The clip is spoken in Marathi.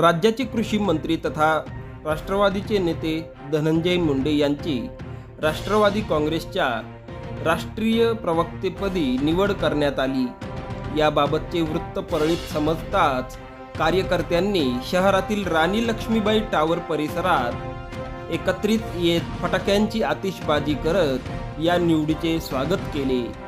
राज्याचे कृषी मंत्री तथा राष्ट्रवादीचे नेते धनंजय मुंडे यांची राष्ट्रवादी काँग्रेसच्या राष्ट्रीय प्रवक्तेपदी निवड करण्यात आली. याबाबतचे वृत्त परळीत समजताच कार्यकर्त्यांनी शहरातील राणी लक्ष्मीबाई टावर परिसरात एकत्रित येत फटाक्यांची आतिषबाजी करत या निवडीचे स्वागत केले.